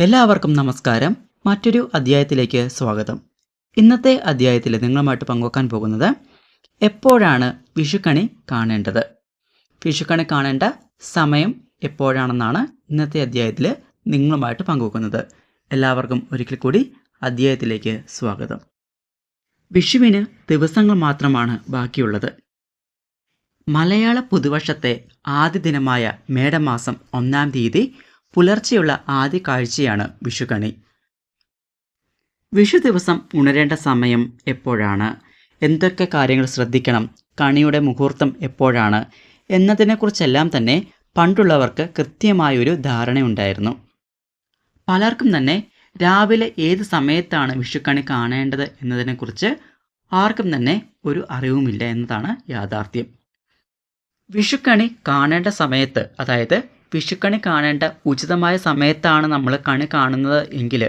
എല്ലാവർക്കും നമസ്കാരം. മറ്റൊരു അധ്യായത്തിലേക്ക് സ്വാഗതം. ഇന്നത്തെ അധ്യായത്തിൽ നിങ്ങളുമായിട്ട് പങ്കുവെക്കാൻ പോകുന്നത് എപ്പോഴാണ് വിഷുക്കണി കാണേണ്ടത്? വിഷുക്കണി കാണേണ്ട സമയം എപ്പോഴാണെന്നാണ് ഇന്നത്തെ അധ്യായത്തിൽ നിങ്ങളുമായിട്ട് പങ്കുവെക്കുന്നത്. എല്ലാവർക്കും ഒരിക്കൽ കൂടി അധ്യായത്തിലേക്ക് സ്വാഗതം. വിഷുവിന് ദിവസങ്ങൾ മാത്രമാണ് ബാക്കിയുള്ളത്. മലയാള പുതുവർഷത്തെ ആദ്യ ദിനമായ മേടമാസം ഒന്നാം തീയതി പുലർച്ചെയുള്ള ആദ്യ കാഴ്ചയാണ് വിഷുക്കണി. വിഷു ദിവസം ഉണരേണ്ട സമയം എപ്പോഴാണ്? എന്തൊക്കെ കാര്യങ്ങൾ ശ്രദ്ധിക്കണം? കണിയുടെ മുഹൂർത്തം എപ്പോഴാണ്? എന്നതിനെക്കുറിച്ചെല്ലാം തന്നെ പണ്ടുള്ളവർക്ക് കൃത്യമായൊരു ധാരണയുണ്ടായിരുന്നു. പലർക്കും തന്നെ രാവിലെ ഏത് സമയത്താണ് വിഷുക്കണി കാണേണ്ടത് എന്നതിനെക്കുറിച്ച് ആർക്കും തന്നെ ഒരു അറിവുമില്ല എന്നതാണ് യാഥാർത്ഥ്യം. വിഷുക്കണി കാണേണ്ട സമയത്ത് അതായത് വിഷുക്കണി കാണേണ്ട ഉചിതമായ സമയത്താണ് നമ്മൾ കണി കാണുന്നത് എങ്കിൽ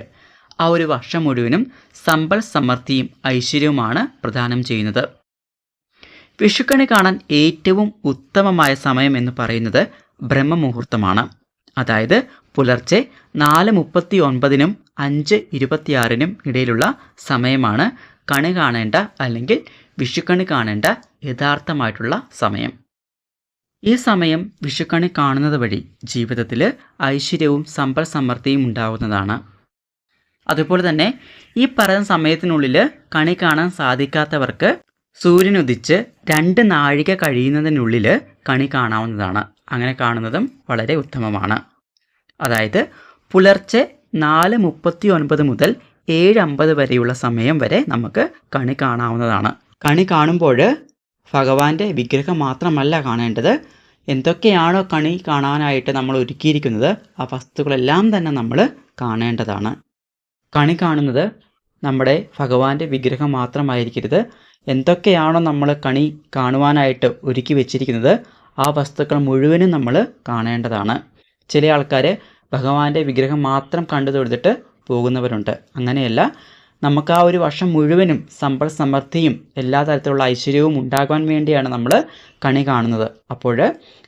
ആ ഒരു വർഷം മുഴുവനും സമ്പൽ സമൃദ്ധിയും ഐശ്വര്യവുമാണ് പ്രദാനം ചെയ്യുന്നത്. വിഷുക്കണി കാണാൻ ഏറ്റവും ഉത്തമമായ സമയം എന്ന് പറയുന്നത് ബ്രഹ്മമുഹൂർത്തമാണ്. അതായത് പുലർച്ചെ നാല് മുപ്പത്തി ഒൻപതിനും അഞ്ച് ഇരുപത്തിയാറിനും ഇടയിലുള്ള സമയമാണ് കണി കാണേണ്ട അല്ലെങ്കിൽ വിഷുക്കണി കാണേണ്ട യഥാർത്ഥമായിട്ടുള്ള സമയം. ഈ സമയം വിഷുക്കണി കാണുന്നത് വഴി ജീവിതത്തിൽ ഐശ്വര്യവും സമ്പൽ സമൃദ്ധിയും ഉണ്ടാകുന്നതാണ് അതുപോലെ തന്നെ ഈ പറയുന്ന സമയത്തിനുള്ളിൽ കണി കാണാൻ സാധിക്കാത്തവർക്ക് സൂര്യൻ ഉദിച്ച് രണ്ട് നാഴിക കഴിയുന്നതിനുള്ളിൽ കണി കാണാവുന്നതാണ്. അങ്ങനെ കാണുന്നതും വളരെ ഉത്തമമാണ്. അതായത് പുലർച്ചെ നാല് മുപ്പത്തി ഒൻപത് മുതൽ ഏഴ് അമ്പത് വരെയുള്ള സമയം വരെ നമുക്ക് കണി കാണാവുന്നതാണ്. കണി കാണുമ്പോൾ ഭഗവാന്റെ വിഗ്രഹം മാത്രമല്ല കാണേണ്ടത്. എന്തൊക്കെയാണോ കണി കാണാനായിട്ട് നമ്മൾ ഒരുക്കിയിരിക്കുന്നത് ആ വസ്തുക്കളെല്ലാം തന്നെ നമ്മൾ കാണേണ്ടതാണ്. കണി കാണുന്നത് നമ്മുടെ ഭഗവാന്റെ വിഗ്രഹം മാത്രമായിരിക്കരുത്. എന്തൊക്കെയാണോ നമ്മൾ കണി കാണുവാനായിട്ട് ഒരുക്കി വെച്ചിരിക്കുന്നത് ആ വസ്തുക്കൾ മുഴുവനും നമ്മൾ കാണേണ്ടതാണ്. ചില ആൾക്കാർ ഭഗവാന്റെ വിഗ്രഹം മാത്രം കണ്ടു തൊഴുതിട്ട് പോകുന്നവരുണ്ട്. അങ്ങനെയല്ല നമുക്ക് ആ ഒരു വർഷം മുഴുവനും സമ്പൽ സമൃദ്ധിയും എല്ലാ തരത്തിലുള്ള ഐശ്വര്യവും ഉണ്ടാകാൻ വേണ്ടിയാണ് നമ്മൾ കണി കാണുന്നത്. അപ്പോൾ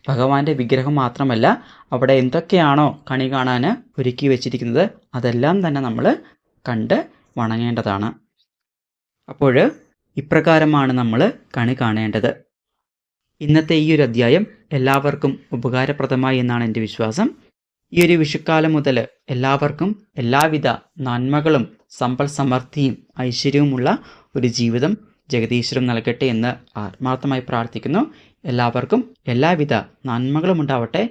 ഭഗവാന്റെ വിഗ്രഹം മാത്രമല്ല അവിടെ എന്തൊക്കെയാണോ കണി കാണാൻ ഒരുക്കി വെച്ചിരിക്കുന്നത് അതെല്ലാം തന്നെ നമ്മൾ കണ്ട് വണങ്ങേണ്ടതാണ്. അപ്പോൾ ഇപ്രകാരമാണ് നമ്മൾ കണി കാണേണ്ടത്. ഇന്നത്തെ ഈ ഒരു അധ്യായം എല്ലാവർക്കും ഉപകാരപ്രദമായി എന്നാണ് എന്റെ വിശ്വാസം. ഈ ഒരു വിഷുക്കാലം മുതൽ എല്ലാവർക്കും എല്ലാവിധ നന്മകളും സമ്പൽ സമൃദ്ധിയും ഐശ്വര്യവുമുള്ള ഒരു ജീവിതം ജഗതീശ്വരം നൽകട്ടെ എന്ന് ആത്മാർത്ഥമായി പ്രാർത്ഥിക്കുന്നു. എല്ലാവർക്കും എല്ലാവിധ നന്മകളും ഉണ്ടാവട്ടെ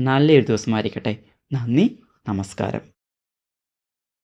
നല്ലൊരു ദിവസമായിരിക്കട്ടെ നന്ദി. നമസ്കാരം.